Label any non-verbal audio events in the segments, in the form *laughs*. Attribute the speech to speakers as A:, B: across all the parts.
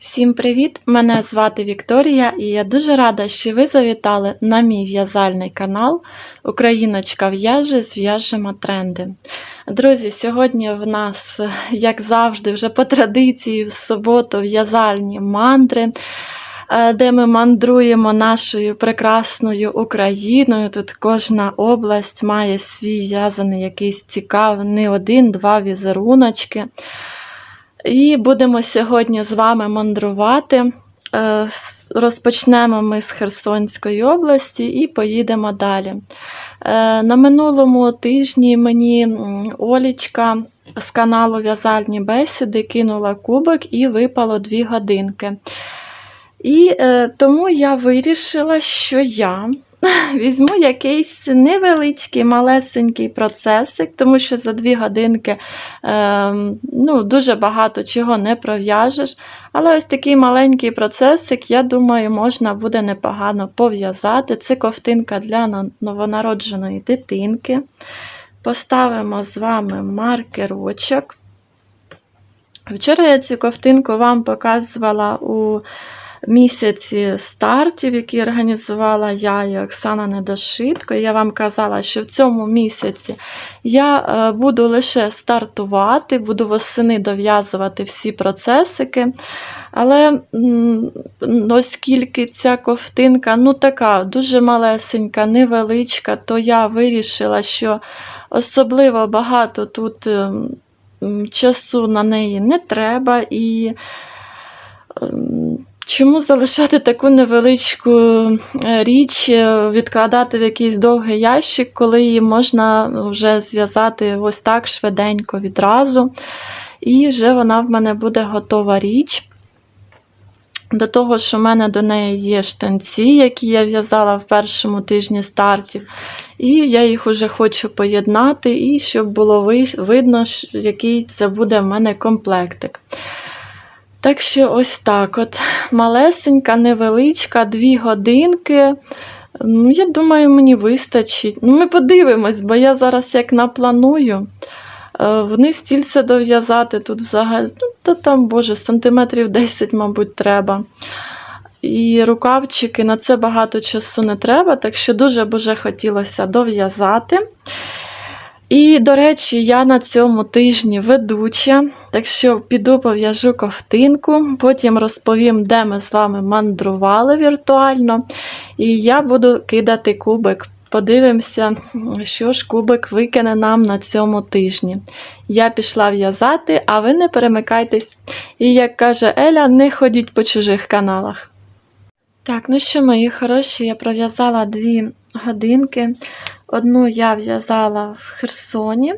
A: Всім привіт! Мене звати Вікторія, і я дуже рада, що ви завітали на мій в'язальний канал Україночка в'яже, зв'яжемо тренди. Друзі, сьогодні в нас, як завжди, вже по традиції в суботу в'язальні мандри, е, де ми мандруємо нашою прекрасною Україною. Тут кожна область має свій в'язаний якийсь цікавий, не один-два візеруночки. І будемо сьогодні з вами мандрувати. Е, Розпочнемо ми з Херсонської області і поїдемо далі. Е, На минулому тижні мені Олічка з каналу В'язальні бесіди кинула кубок і випало дві годинки. І е, тому я вирішила, що я *laughs* візьму якийсь невеличкий, малесенький процесик, тому що за дві годинки е, ну, дуже багато чого не пров'яжеш. Але ось такий маленький процесик, я думаю, можна буде непогано пов'язати. Це ковтинка для новонародженої дитинки. Поставимо з вами маркерочок. Вчора я цю ковтинку вам показувала у місяці стартів, які організувала я і Оксана Недошитко. Я вам казала, що в цьому місяці я е, буду лише стартувати, буду восени дов'язувати всі процесики. Але оскільки ця ковтинка ну така дуже малесенька, невеличка, то я вирішила, що особливо багато тут ем, часу на неї не треба. І ем, чому залишати таку невеличку е, річ, е, відкладати в якийсь довгий ящик, коли її можна вже зв'язати ось так швиденько відразу. І вже вона в мене буде готова річ. До того, що в мене до неї є штанці, які я в'язала в першому тижні стартів. І я їх уже хочу поєднати, і щоб було видно, який це буде в мене комплектик. Так що ось так от. Малесенька, невеличка, дві годинки. Ну, я думаю, мені вистачить. Ну, ми подивимось, бо я зараз як напланую. Е, Вниз стільце дов'язати тут взагалі, ну, та там, боже, сантиметрів 10, мабуть, треба. І рукавчики на це багато часу не треба, так що дуже б уже хотілося дов'язати. І, до речі, я на цьому тижні ведуча, так що піду пов'яжу ковтинку, потім розповім, де ми з вами мандрували віртуально. І я буду кидати кубик. Подивимося, що ж кубик викине нам на цьому тижні. Я пішла в'язати, а ви не перемикайтесь. І як каже Еля, не ходіть по чужих каналах. Так, ну що, мої хороші, я пров'язала дві годинки. Одну я в'язала в Херсоні,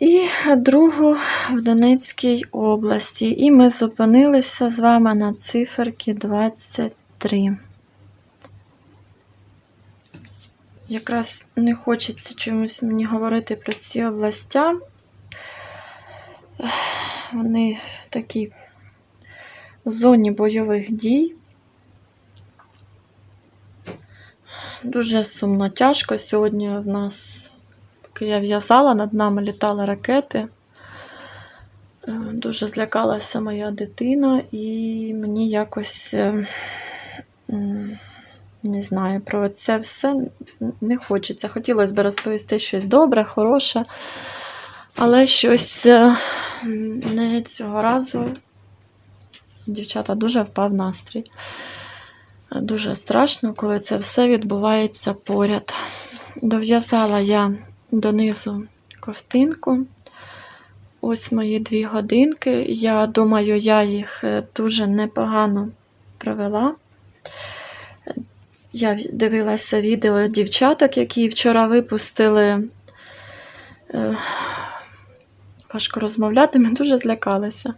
A: і другу в Донецькій області. І ми зупинилися з вами на циферки 23. Якраз не хочеться чомусь мені говорити про ці областя. Вони в такій зоні бойових дій. Дуже сумно, тяжко. Сьогодні в нас, я в'язала, над нами літали ракети. Е, Дуже злякалася моя дитина, і мені якось е, не знаю, про це все не хочеться. Хотілося б розповісти щось добре, хороше, але щось е, не цього разу. Дівчата дуже впав настрій. Дуже страшно, коли це все відбувається поряд. Дов'язала я донизу ковтинку. Ось мої дві годинки. Я думаю, я їх е, дуже непогано провела. Я дивилася відео дівчаток, які вчора випустили. Е, Важко розмовляти, *laughs* ми дуже злякалися.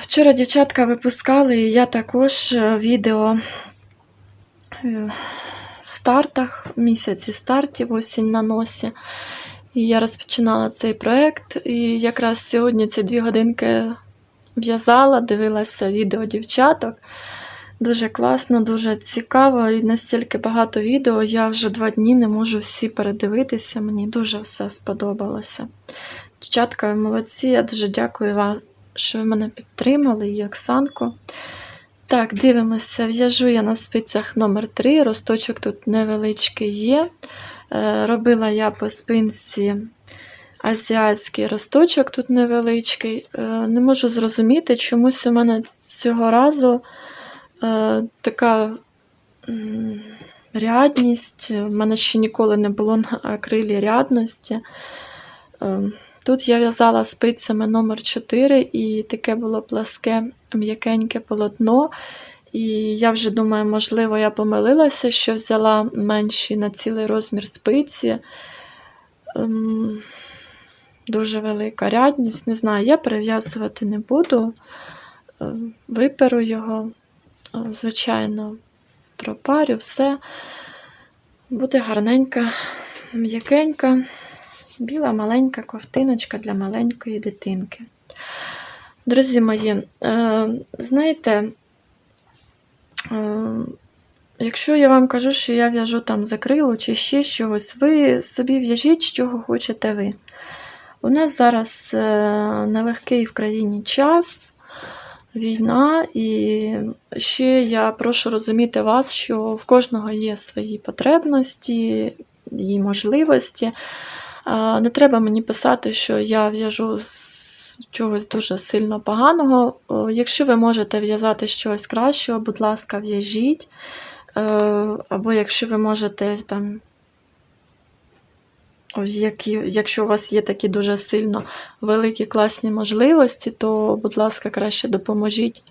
A: Вчора дівчатка випускали, і я також е, відео е, в стартах, місяці стартів, осінь на носі. І я розпочинала цей проєкт. І якраз сьогодні ці дві годинки в'язала, дивилася відео дівчаток. Дуже класно, дуже цікаво і настільки багато відео. Я вже два дні не можу всі передивитися. Мені дуже все сподобалося. Дівчатка, ви молодці, я дуже дякую вам що ви мене підтримали, і Оксанку. Так, дивимося, в'яжу я на спицях номер 3 росточок тут невеличкий є. Е, Робила я по спинці азіатський росточок тут невеличкий. Е, Не можу зрозуміти, чомусь у мене цього разу е, така рядність. У мене ще ніколи не було на акрилі рядності. Тут я в'язала спицями номер 4 і таке було пласке, м'якеньке полотно. І я вже думаю, можливо, я помилилася, що взяла менші на цілий розмір спиці. Ем, Дуже велика рядність. Не знаю, я перев'язувати не буду. Ем, Виперу його, е, звичайно, пропарю, все. Буде гарненька, м'якенька, біла маленька ковтиночка для маленької дитинки. Друзі мої, е, знаєте, е, якщо я вам кажу, що я в'яжу там закрило чи ще чогось, ви собі в'яжіть, чого хочете ви. У нас зараз е, нелегкий в країні час, війна, і ще я прошу розуміти вас, що в кожного є свої потребності і можливості. Не треба мені писати, що я в'яжу з чогось дуже сильно поганого. Якщо ви можете в'язати щось кращого, будь ласка, в'яжіть. Е, Або якщо ви можете там Які, якщо у вас є такі дуже сильно великі класні можливості, то, будь ласка, краще допоможіть.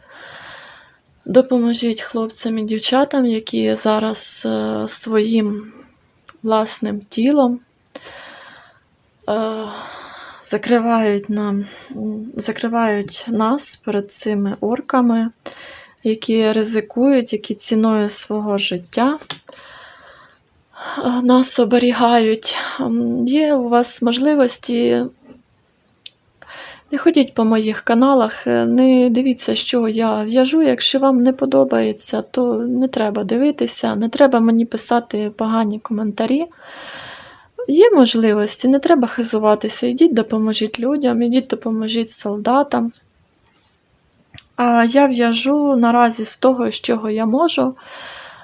A: Допоможіть хлопцям і дівчатам, які зараз е, своїм власним тілом закривають, нам, закривають нас перед цими орками, які ризикують, які ціною свого життя е, нас оберігають. Є у вас можливості. Не ходіть по моїх каналах, е, не дивіться, що я в'яжу. Якщо вам не подобається, то не треба дивитися, не треба мені писати погані коментарі. Є можливості, не треба хизуватися. Ідіть, допоможіть людям, ідіть, допоможіть солдатам. А я в'яжу наразі з того, з чого я можу.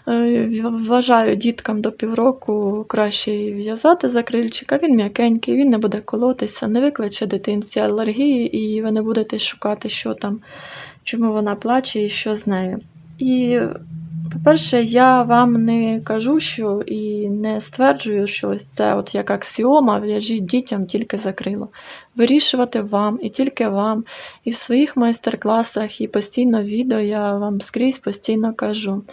A: Е, Вважаю діткам до півроку краще в'язати закрильчика. Він м'якенький, він не буде колотися, не викличе дитинці алергії, і ви не будете шукати, що там, чому вона плаче і що з нею. І, по-перше, я вам не кажу, що і не стверджую, що ось це от як аксіома, в'яжіть дітям тільки закрило. Вирішувати вам і тільки вам. І в своїх майстер-класах, і постійно відео я вам скрізь постійно кажу.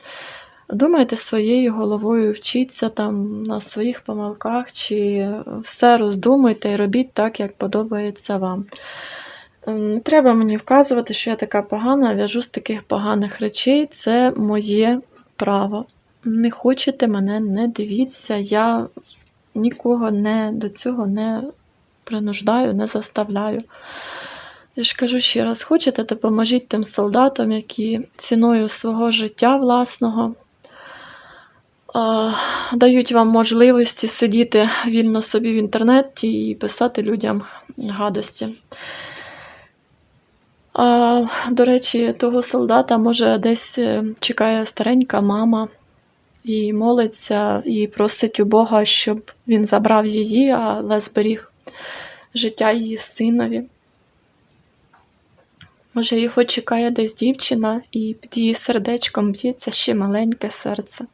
A: Думайте своєю головою, вчіться там на своїх помилках, чи все роздумуйте і робіть так, як подобається вам. Ем, Не треба мені вказувати, що я така погана, в'яжу з таких поганих речей. Це моє право. Не хочете мене, не дивіться. Я нікого не, до цього не принуждаю, не заставляю. Я ж кажу ще раз, хочете, допоможіть тим солдатам, які ціною свого життя власного дають вам можливості сидіти вільно собі в інтернеті і писати людям гадості. А, до речі, того солдата може десь е, чекає старенька мама і молиться, і просить у Бога, щоб він забрав її, але зберіг життя її синові. Може, його чекає десь дівчина, і під її сердечком б'ється ще маленьке серце.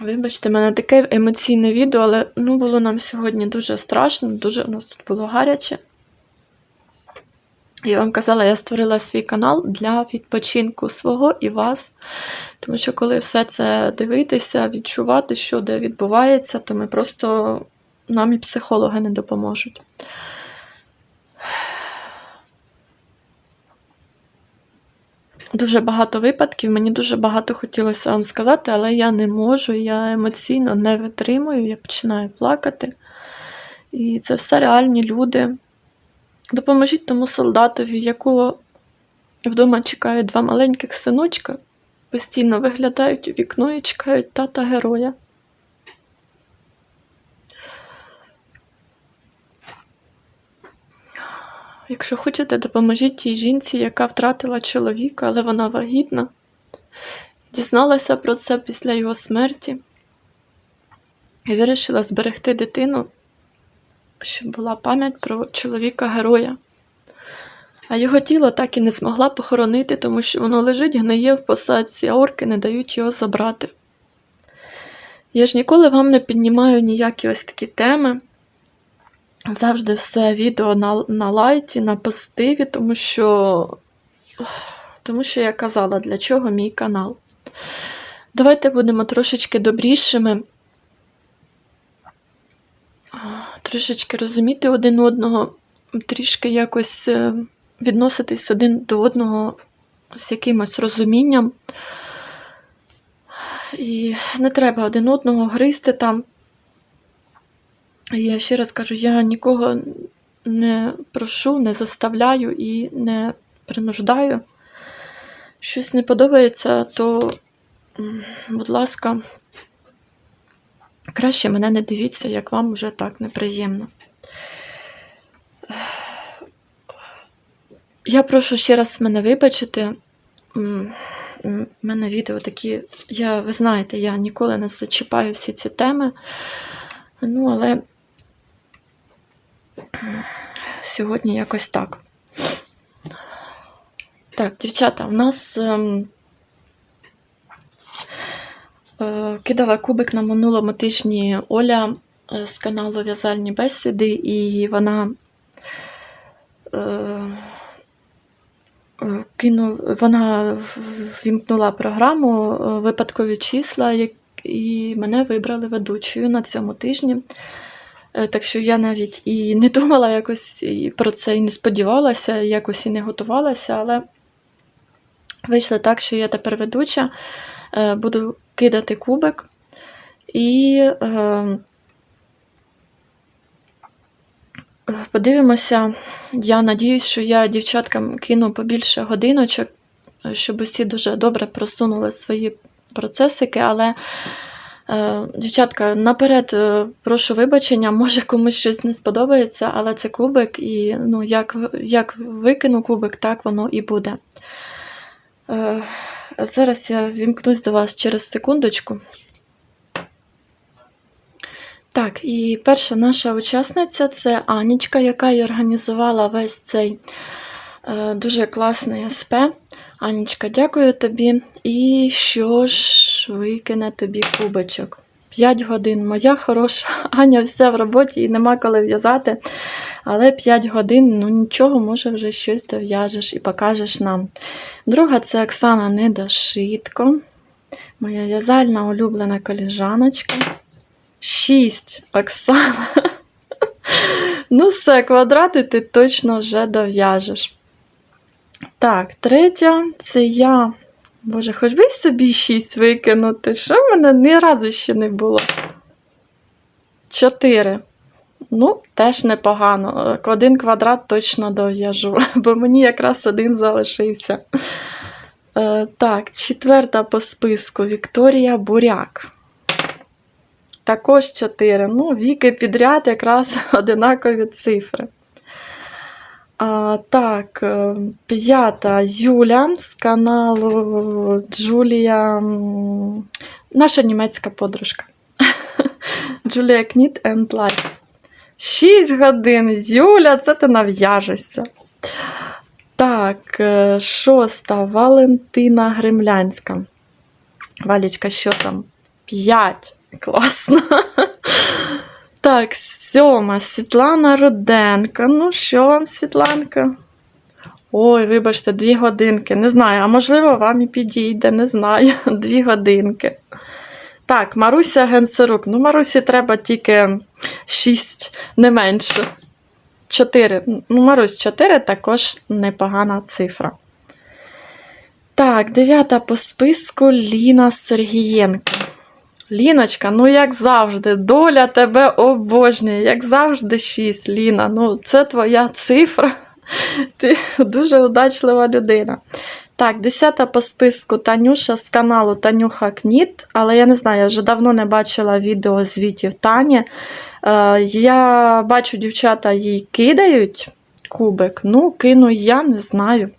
A: Вибачте, в мене таке емоційне відео, але ну, було нам сьогодні дуже страшно, дуже у нас тут було гаряче. Я вам казала, я створила свій канал для відпочинку свого і вас. Тому що, коли все це дивитися, відчувати, що де відбувається, то ми просто нам і психологи не допоможуть. Дуже багато випадків, мені дуже багато хотілося вам сказати, але я не можу, я емоційно не витримую, я починаю плакати. І це все реальні люди. Допоможіть тому солдатові, якого вдома чекають два маленьких синочка, постійно виглядають у вікно і чекають тата героя. Якщо хочете, допоможіть тій жінці, яка втратила чоловіка, але вона вагітна. Дізналася про це після його смерті і вирішила зберегти дитину, щоб була пам'ять про чоловіка-героя. А його тіло так і не змогла похоронити, тому що воно лежить, гниє в посадці, а орки не дають його забрати. Я ж ніколи вам не піднімаю ніякі ось такі теми. Завжди все відео на, на лайті, на позитиві, тому що, тому що я казала, для чого мій канал. Давайте будемо трошечки добрішими, трошечки розуміти один одного, трішки якось е, відноситись один до одного з якимось розумінням. І не треба один одного гризти там. Я ще раз кажу, я нікого не прошу, не заставляю і не принуждаю. Щось не подобається, то, будь ласка, краще мене не дивіться, як вам вже так неприємно. Я прошу ще раз мене вибачити. У мене відео такі, я, ви знаєте, я ніколи не зачіпаю всі ці теми. Ну, але сьогодні якось так. Так, дівчата, у нас ем, е, кидала кубик на минулому тижні Оля е, з каналу В'язальні бесіди, і вона е, е, кину, вона вімкнула програму е, випадкові числа, і мене вибрали ведучою на цьому тижні. Е, Так що я навіть і не думала якось і про це, і не сподівалася, і якось і не готувалася, але вийшло так, що я тепер ведуча, е, буду кидати кубик. І е, подивимося. Я надіюсь, що я дівчаткам кину побільше годиночок, щоб усі дуже добре просунули свої процесики, але. Е, Дівчатка, наперед е, прошу вибачення, може комусь щось не сподобається, але це кубик, і ну, як, як викину кубик, так воно і буде. Е, Зараз я вімкнусь до вас через секундочку. Так, і перша наша учасниця це Анічка, яка і організувала весь цей дуже класний СП. Анічка, дякую тобі. І що ж викине тобі кубочок? 5 годин. Моя хороша *laughs* Аня все в роботі і нема коли в'язати. Але 5 годин, ну нічого, може, вже щось дов'яжеш і покажеш нам. Друга це Оксана Недошитко, моя в'язальна улюблена коліжаночка. 6 Оксана. *laughs* Ну, все, квадрати ти точно вже дов'яжеш. Так, третя це я. Боже, хоч би собі 6 викинути. Що в мене ні разу ще не було? 4. Ну, теж непогано. Один квадрат точно дов'яжу, *laughs* бо мені якраз один залишився. Е, так, четверта по списку Вікторія Буряк. Також 4. Ну, віки підряд якраз *laughs* одинакові цифри. А, так, е, п'ята Юля з каналу Джулія. Наша німецька подружка. *laughs* Джулія Кніт and Life. 6 годин. Юля, це ти нав'яжешся. Так, е, шоста Валентина Гремлянська. Валічка, що там? 5. Класно. *laughs* Так, сьома Світлана Руденко. Ну, що вам, Світланка? Ой, вибачте, дві годинки. Не знаю, а можливо, вам і підійде, не знаю. *laughs* Дві годинки. Так, Маруся Генсерук. Ну, Марусі треба тільки 6, не менше. 4. Ну, Марусь, 4 також непогана цифра. Так, дев'ята по списку Ліна Сергієнко. Ліночка, ну як завжди, доля тебе обожнює, як завжди, 6, Ліна. Ну, це твоя цифра. *laughs* Ти дуже удачлива людина. Так, десята по списку Танюша з каналу Танюха Кніт, але я не знаю, я вже давно не бачила відео звітів Тані. Е, я бачу, дівчата їй кидають кубик. Ну, кину я не знаю.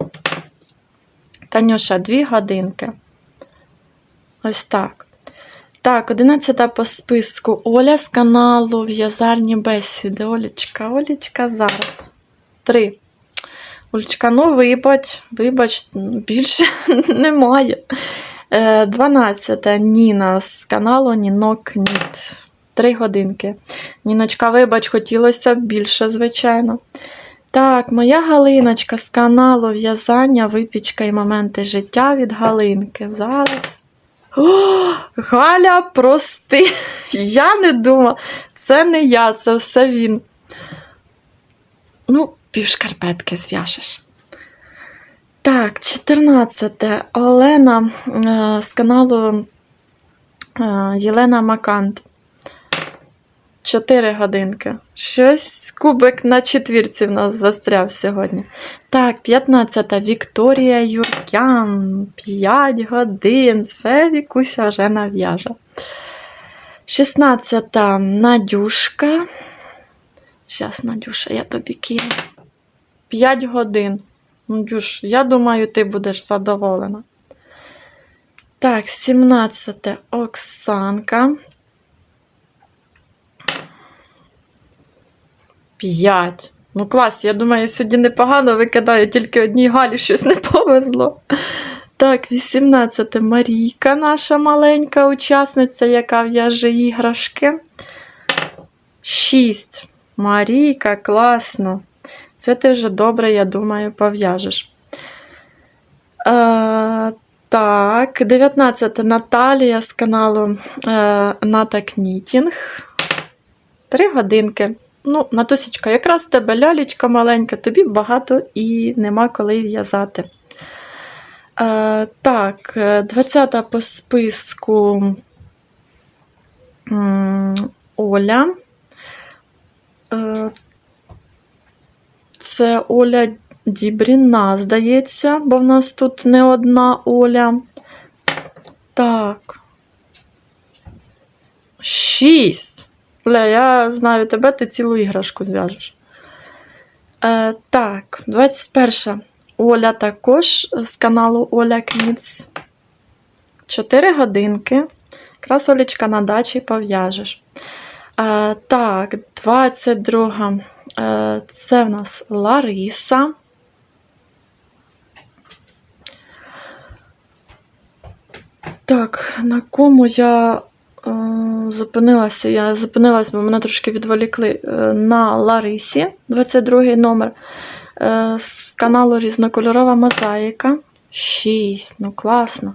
A: Танюша, дві годинки. Ось так. Так, 11 по списку. Оля з каналу В'язальні бесіди. Олічка, Олічка зараз. Три. Олечка, ну вибач, вибач, більше *laughs* немає. Е, 12. Ніна з каналу Нінок Ніт. Три годинки. Ніночка, вибач, хотілося більше, звичайно. Так, моя Галиночка з каналу В'язання, випічка і моменти життя від Галинки. Зараз. О, Галя, прости. *laughs* Я не думала. Це не я, це все він. Ну, півшкарпетки зв'яжеш. Так, 14. Олена е, з каналу е, Єлена Макант. 4 годинки. Щось кубик на четвірці в нас застряв сьогодні. Так, 15. Вікторія Юркян. 5 годин. Це Вікуся вже нав'яже. 16. Надюшка. Щас, Надюша, я тобі кину. 5 годин. Надюш, я думаю, ти будеш задоволена. Так, 17. Оксанка. 5. Ну, клас, я думаю, сьогодні непогано викидаю, тільки одній Галі щось не повезло. Так, 18. Марійка, наша маленька учасниця, яка в'яже іграшки. 6. Марійка, класно. Це ти вже добре, я думаю, пов'яжеш. Е, так, 19. Наталія з каналу е, Ната Кнітінг. Три годинки. Ну, Натусічка, якраз в тебе лялечка маленька, тобі багато і нема коли в'язати. Е, так, 20 по списку Оля. Е, це Оля Дібріна, здається, бо в нас тут не одна Оля. Так. Шість. Бля, я знаю тебе, ти цілу іграшку зв'яжеш. Е, так, 21. Оля також з каналу Оля Кніц. 4 годинки. Якраз Олічка на дачі пов'яжеш. Е, так, 22. Е, це в нас Лариса. Так, на кому я зупинилася? Я зупинилася, бо мене трошки відволікли е, на Ларисі, 22 номер. Е, з каналу Різнокольорова мозаїка. 6. Ну, класно.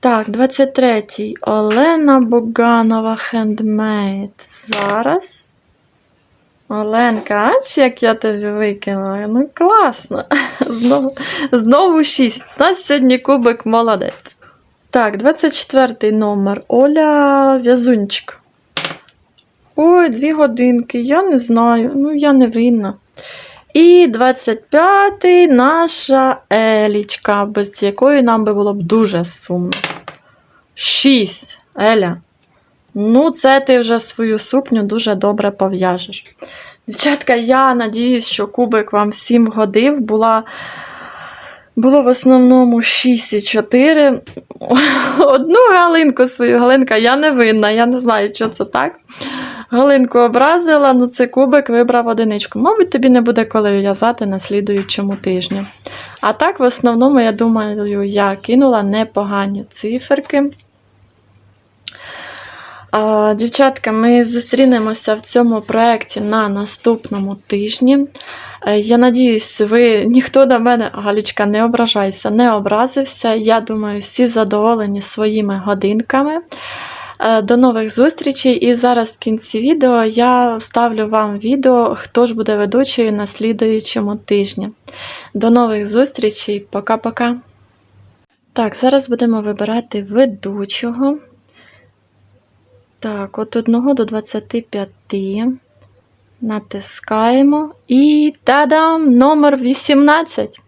A: Так, 23-й. Олена Буганова хендмейд. Зараз. Оленка, ач як я тобі викинула. Ну, класно. *laughs* Знову, знову 6. У нас сьогодні кубик молодець. Так, 24 номер. Оля В'язунчик. Ой, дві годинки. Я не знаю. Ну, я не винна. І 25-й наша Елічка, без якої нам би було б дуже сумно. 6. Еля. Ну, це ти вже свою сукню дуже добре пов'яжеш. Дівчатка, я надіюсь, що кубик вам всім годив. Була, було в основному 6 і 4. *laughs* Одну галинку свою галинка, я не винна, я не знаю, що це так. Галинку образила, ну це кубик вибрав одиничку. Мабуть, тобі не буде коли в'язати на слідуючому тижні. А так, в основному, я думаю, я кинула непогані циферки. Дівчатка, ми зустрінемося в цьому проєкті на наступному тижні. Е, Я надіюсь, ви ніхто до мене, Галічка, не ображайся, не образився. Я думаю, всі задоволені своїми годинками. Е, До нових зустрічей. І зараз в кінці відео я вставлю вам відео, хто ж буде ведучою на слідуючому тижні. До нових зустрічей, пока-пока. Так, зараз будемо вибирати ведучого. Так, от 1 до 25. Натискаємо. І та-дам! Номер 18.